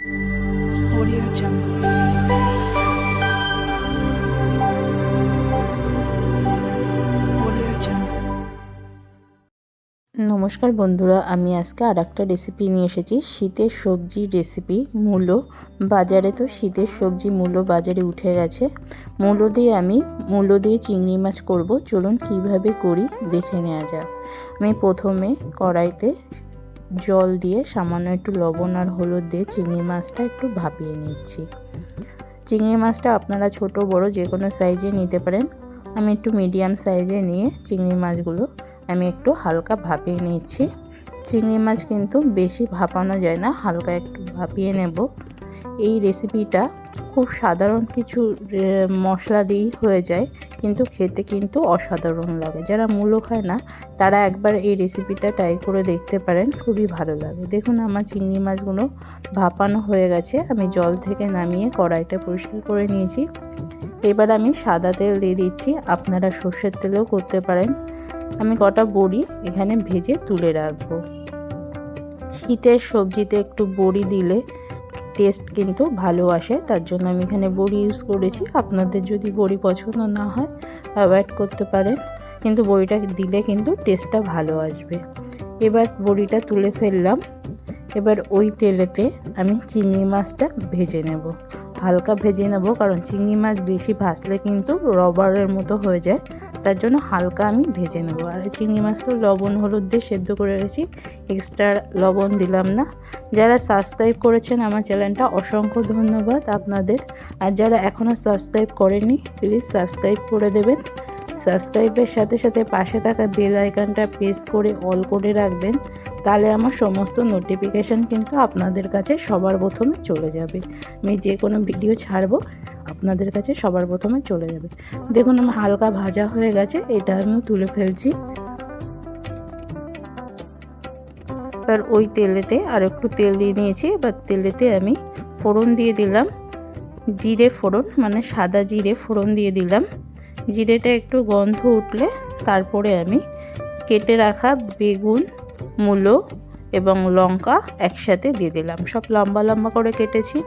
Audio Jungle. নমস্কার বন্ধুরা, আমি আজকে আর একটা রেসিপি নিয়ে এসেছি। শীতের সবজির রেসিপি মূলো। বাজারে তো শীতের সবজি, মূলো বাজারে উঠে গেছে। মূলো দিয়ে আমি, মূলো দিয়ে চিংড়ি মাছ করব। চলুন কীভাবে করি, দেখে নেওয়া যাক। আমি প্রথমে কড়াইতে জল দিয়ে সামান্য একটু লবণ আর হলুদ দিয়ে চিংড়ি মাছটা একটু ভাপিয়ে নিচ্ছি। চিংড়ি মাছটা আপনারা ছোট, বড় যে কোনো সাইজে নিতে পারেন। আমি একটু মিডিয়াম সাইজে নিয়ে চিংড়ি মাছগুলো আমি একটু হালকা ভাপিয়ে নিচ্ছি। চিংড়ি মাছ কিন্তু বেশি ভাপানো যায় না, হালকা একটু ভাপিয়ে নেব। এই রেসিপিটা খুব সাধারণ কিছু মশলা দিয়েই হয়ে যায়। কিন্তু খেতে কিন্তু অসাধারণ লাগে। যারা মূলো খায় না, তারা একবার এই রেসিপিটা ট্রাই করে দেখতে পারেন, খুবই ভালো লাগে। দেখুন আমার চিংড়ি মাছগুলো ভাপানো হয়ে গেছে। আমি জল থেকে নামিয়ে কড়াইটা পরিষ্কার করে নিয়েছি। এবার আমি সাদা তেল দিয়ে দিচ্ছি। আপনারা সর্ষের তেলেও করতে পারেন। আমি কটা বড়ি এখানে ভেজে তুলে রাখব। শীতের সবজিতে একটু বড়ি দিলে টেস্ট কিন্তু ভালো আসে, তার জন্য আমি এখানে বড়ি ইউজ করেছি। আপনাদের যদি বড়ি পছন্দ না হয় অ্যাভয়েড করতে পারেন। কিন্তু বড়িটা দিলে কিন্তু টেস্টটা ভালো আসবে। এবার বড়িটা তুলে ফেললাম। এবার ওই তেলেতে আমি চিংড়ি মাছটা ভেজে নেব। হালকা ভেজে নেব, কারণ চিংড়ি মাছ বেশি ভাজলে কিন্তু রবারের মতো হয়ে যায়। তার জন্য হালকা আমি ভেজে নেব। আর চিংড়ি মাছ তো লবণ, হলুদ দিয়ে সেদ্ধ করে রেখেছি। এক্সট্রা লবণ দিলাম না। যারা সাবস্ক্রাইব করেছেন আমার চ্যানেলটা, অসংখ্য ধন্যবাদ আপনাদের। আর যারা এখনও সাবস্ক্রাইব করেনি প্লিজ সাবস্ক্রাইব করে দেবেন। সাবস্ক্রাইবের সাথে সাথে পাশে থাকা বেল আইকনটা প্রেস করে অল করে রাখবেন, তাহলে আমার সমস্ত নোটিফিকেশান কিন্তু আপনাদের কাছে সবার প্রথমে চলে যাবে। আমি যে কোনো ভিডিও ছাড়বো, আপনাদের কাছে সবার প্রথমে চলে যাবে। দেখুন, আমার হালকা ভাজা হয়ে গেছে, এটা আমি তুলে ফেলছি। এবার ওই তেলেতে আর একটু তেল দিয়ে নিয়েছি, এবার তেলেতে আমি ফোড়ন দিয়ে দিলাম। জিরে ফোড়ন মানে সাদা জিরে ফোড়ন দিয়ে দিলাম। জিরেটা একটু গন্ধ উঠলে তারপরে আমি কেটে রাখা বেগুন, মূলো এবং লঙ্কা একসাথে দিয়ে দিলাম। সব লম্বা লম্বা করে কেটেছি।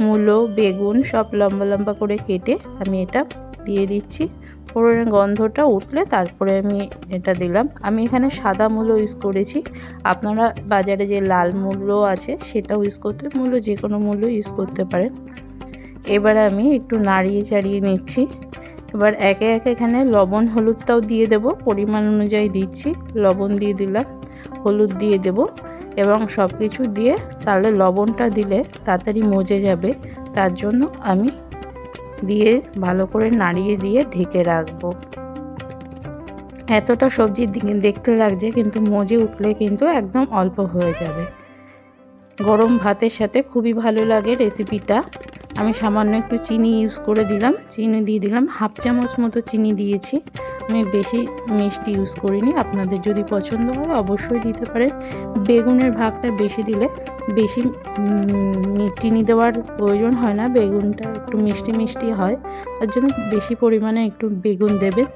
মূলো, বেগুন সব লম্বা লম্বা করে কেটে আমি এটা দিয়ে দিচ্ছি। ফোড়নের গন্ধটা উঠলে তারপরে আমি এটা দিলাম। আমি এখানে সাদা মূলো ইউজ করেছি। আপনারা বাজারে যে লাল মূল্য আছে সেটাও ইউজ করতে মূল্য যে কোনো মূল্য ইউজ করতে পারেন। এবার আমি একটু নাড়িয়ে চাড়িয়ে নিচ্ছি। এবার একে একে এখানে লবণ, হলুদটাও দিয়ে দেব, পরিমাণ অনুযায়ী দিচ্ছি, লবণ দিয়ে দিলাম, হলুদ দিয়ে দেব এবং সব কিছু দিয়ে তাহলে লবণটা দিলে তাড়াতাড়ি মজে যাবে, তার জন্য আমি দিয়ে ভালো করে নাড়িয়ে দিয়ে ঢেকে রাখব। এতটা সবজি দেখতে লাগছে কিন্তু মজে উঠলে কিন্তু একদম অল্প হয়ে যাবে। গরম ভাতের সাথে খুবই ভালো লাগে রেসিপিটা। আমি সামান্য একটু চিনি ইউজ করে দিলাম। চিনি দিয়ে দিলাম। হাফ চামচ মতো চিনি দিয়েছি। আমি বেশি মিষ্টি ইউজ করিনি। আপনাদের যদি পছন্দ হয় অবশ্যই দিতে পারেন। বেগুনের ভাগটা বেশি দিলে বেশি চিনি দেওয়ার প্রয়োজন হয় না। বেগুনটা একটু মিষ্টি মিষ্টি হয়। তার জন্য বেশি পরিমাণে একটু বেগুন দেবেন।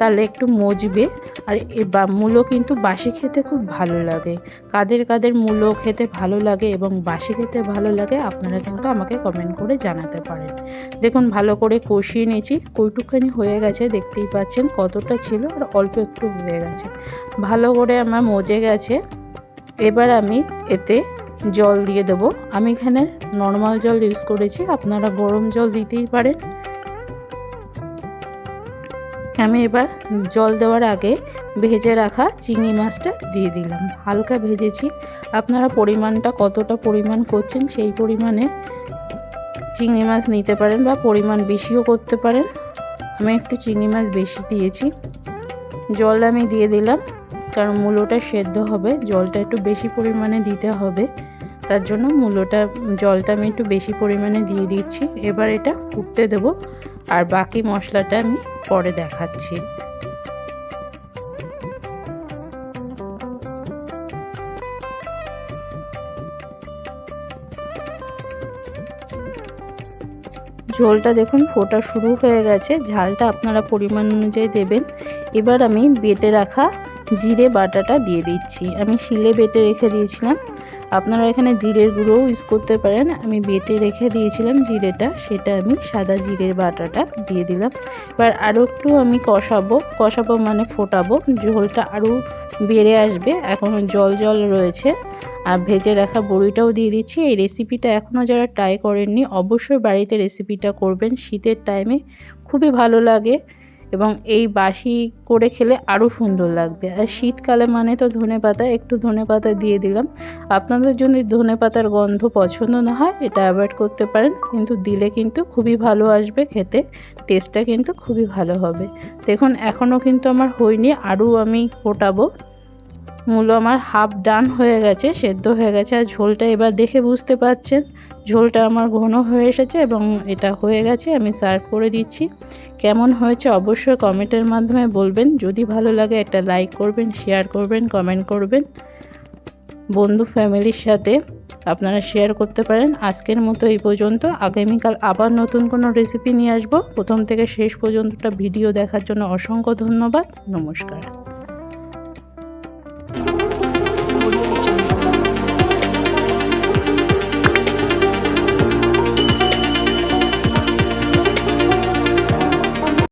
তাহলে একটু মজবে। আর এ বা, মূলো কিন্তু বাসি খেতে খুব ভালো লাগে। কাদের কাদের মূলো খেতে ভালো লাগে এবং বাসি খেতে ভালো লাগে, আপনারা কিন্তু আমাকে কমেন্ট করে জানাতে পারেন। দেখুন, ভালো করে কষিয়ে নিয়েছি। কইটুকখানি হয়ে গেছে, দেখতেই পাচ্ছেন কতটা ছিল আর অল্প একটু হয়ে গেছে। ভালো করে আমার মজে গেছে। এবার আমি এতে জল দিয়ে দেবো। আমি এখানে নর্মাল জল ইউজ করেছি। আপনারা গরম জল দিতেই পারেন। আমি এবার জল দেওয়ার আগে ভেজে রাখা চিংড়ি মাছটা দিয়ে দিলাম। হালকা ভেজেছি। আপনারা পরিমাণটা কতটা পরিমাণ করছেন সেই পরিমাণে চিংড়ি মাছ নিতে পারেন বা পরিমাণ বেশিও করতে পারেন। আমি একটু চিংড়ি মাছ বেশি দিয়েছি। জল আমি দিয়ে দিলাম, কারণ মূলোটা সেদ্ধ হবে। জলটা একটু বেশি পরিমাণে দিতে হবে। তার জন্য মূলোটা, জলটা আমি একটু বেশি পরিমাণে দিয়ে দিচ্ছি। এবার এটা ফুটতে দেব। আর বাকি মশলাটা আমি পরে দেখাচ্ছি। ঝোলটা দেখুন, ফোটা শুরু হয়ে গেছে। ঝালটা আপনারা পরিমাণ অনুযায়ী দেবেন। এবার আমি বেটে রাখা জিরে বাটাটা দিয়ে দিচ্ছি। আমি শিলে বেটে রেখে দিয়েছিলাম। আপনারা এখানে জিরের গুঁড়োও ইউজ করতে পারেন। আমি বেটে রেখে দিয়েছিলাম জিরেটা, সেটা আমি সাদা জিরের বাটাটা দিয়ে দিলাম। এবার আরও একটু আমি কষাবো কষাবো মানে ফোটাবো। ঝোলটা আরও বেড়ে আসবে এখনও জল জল রয়েছে। আর ভেজে রাখা বড়িটাও দিয়ে দিচ্ছি। এই রেসিপিটা এখনও যারা ট্রাই করেননি, অবশ্যই বাড়িতে রেসিপিটা করবেন। শীতের টাইমে খুবই ভালো লাগে। এবং এই বাসি করে খেলে আরও সুন্দর লাগবে। আর শীতকালে মানে তো ধনে পাতা, একটু ধনে পাতা দিয়ে দিলাম। আপনাদের যদি ধনে পাতার গন্ধ পছন্দ না হয়, এটা অ্যাভয়েড করতে পারেন। কিন্তু দিলে কিন্তু খুবই ভালো আসবে খেতে টেস্টটা কিন্তু খুবই ভালো হবে। দেখুন এখনও কিন্তু আমার হয়নি আরও আমি ফোটাবো। মূলো আমার হাফ ডান হয়ে গেছে, সেদ্ধ হয়ে গেছে। আর ঝোলটা এবার দেখে বুঝতে পারছেন, ঝোলটা আমার ঘন হয়ে এসেছে এবং এটা হয়ে গেছে, আমি সার্ভ করে দিচ্ছি। কেমন হয়েছে অবশ্যই কমেন্টের মাধ্যমে বলবেন। যদি ভালো লাগে একটা লাইক করবেন শেয়ার করবেন কমেন্ট করবেন। বন্ধু ফ্যামিলির সাথে আপনারা শেয়ার করতে পারেন। আজকের মতো এই পর্যন্ত। আগামীকাল আবার নতুন কোনো রেসিপি নিয়ে আসব। প্রথম থেকে শেষ পর্যন্তটা ভিডিও দেখার জন্য অসংখ্য ধন্যবাদ। নমস্কার। 我觉